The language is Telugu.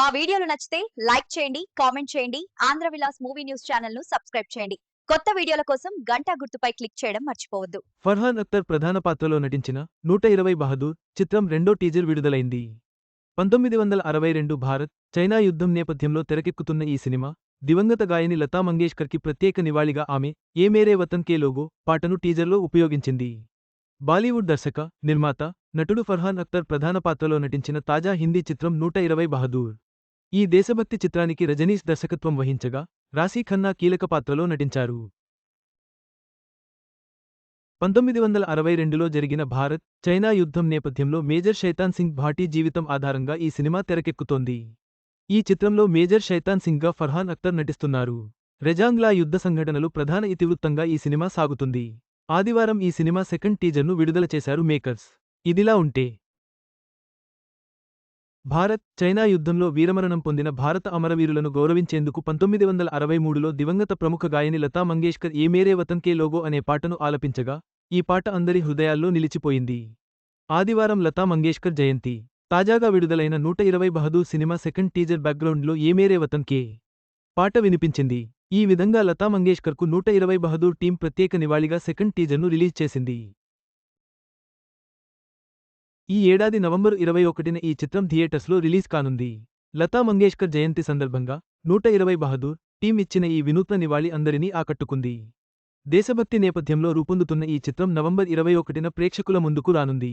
మా వీడియోలు నచ్చితే లైక్ చేయండి కామెంట్ చేయండి ఆంధ్ర విలాస్ మూవీ న్యూస్ ఛానల్ను సబ్స్క్రైబ్ చేయండి. కొత్త వీడియోల కోసం గంటా గుర్తుపై క్లిక్ చేయడం మర్చిపోవద్దు. ఫర్హాన్ అఖ్తర్ ప్రధాన పాత్రలో నటించిన నూట ఇరవై బహదూర్ చిత్రం రెండో టీజర్ విడుదలైంది. పంతొమ్మిది వందల అరవై రెండు భారత్ చైనా యుద్ధం నేపథ్యంలో తెరకెక్కుతున్న ఈ సినిమా దివంగత గాయని లతా మంగేష్కర్కి ప్రత్యేక నివాళిగా ఆమె ఏ మేరే వతన్ కే లోగో పాటను టీజర్లో ఉపయోగించింది. బాలీవుడ్ దర్శక నిర్మాత నటుడు ఫర్హాన్ అఖ్తర్ ప్రధాన పాత్రలో నటించిన తాజా హిందీ చిత్రం నూట ఇరవై బహదూర్. ఈ దేశభక్తి చిత్రానికి రజనీష్ దర్శకత్వం వహించగా రాశీ ఖన్నా కీలక పాత్రలో నటించారు. పంతొమ్మిది వందల అరవై రెండులో జరిగిన భారత్ చైనా యుద్ధం నేపథ్యంలో మేజర్ శైతాన్ సింగ్ భాటీ జీవితం ఆధారంగా ఈ సినిమా తెరకెక్కుతోంది. ఈ చిత్రంలో మేజర్ శైతాన్ సింగ్గా ఫర్హాన్ అఖ్తర్ నటిస్తున్నారు. రెజాంగ్లా యుద్ధ సంఘటనలు ప్రధాన ఇతివృత్తంగా ఈ సినిమా సాగుతుంది. ఆదివారం ఈ సినిమా సెకండ్ టీజర్ను విడుదల చేశారు మేకర్స్. ఇదిలా ఉంటే భారత్ చైనా యుద్ధంలో వీరమరణం పొందిన భారత అమరవీరులను గౌరవించేందుకు పంతొమ్మిది వందల అరవై మూడులో దివంగత ప్రముఖ గాయని లతా మంగేష్కర్ ఏ మేరే వతన్ కే లోగో అనే పాటను ఆలపించగా ఈ పాట అందరి హృదయాల్లో నిలిచిపోయింది. ఆదివారం లతా మంగేష్కర్ జయంతి. తాజాగా విడుదలైన నూట ఇరవై బహదూర్ సినిమా సెకండ్ టీజర్ బ్యాక్గ్రౌండ్లో ఏ మేరే వతన్ కే పాట వినిపించింది. ఈ విధంగా లతా మంగేష్కర్కు నూట ఇరవై బహదూర్ టీం ప్రత్యేక నివాళిగా సెకండ్ టీజర్ను రిలీజ్ చేసింది. ఈ ఏడాది నవంబరు ఇరవై ఒకటిన ఈ చిత్రం థియేటర్స్లో రిలీజ్ కానుంది. లతా మంగేష్కర్ జయంతి సందర్భంగా నూట ఇరవై బహదూర్ టీం ఇచ్చిన ఈ వినూత్న నివాళి అందరినీ ఆకట్టుకుంది. దేశభక్తి నేపథ్యంలో రూపొందుతున్న ఈ చిత్రం నవంబర్ ఇరవై ఒకటిన ప్రేక్షకుల ముందుకు రానుంది.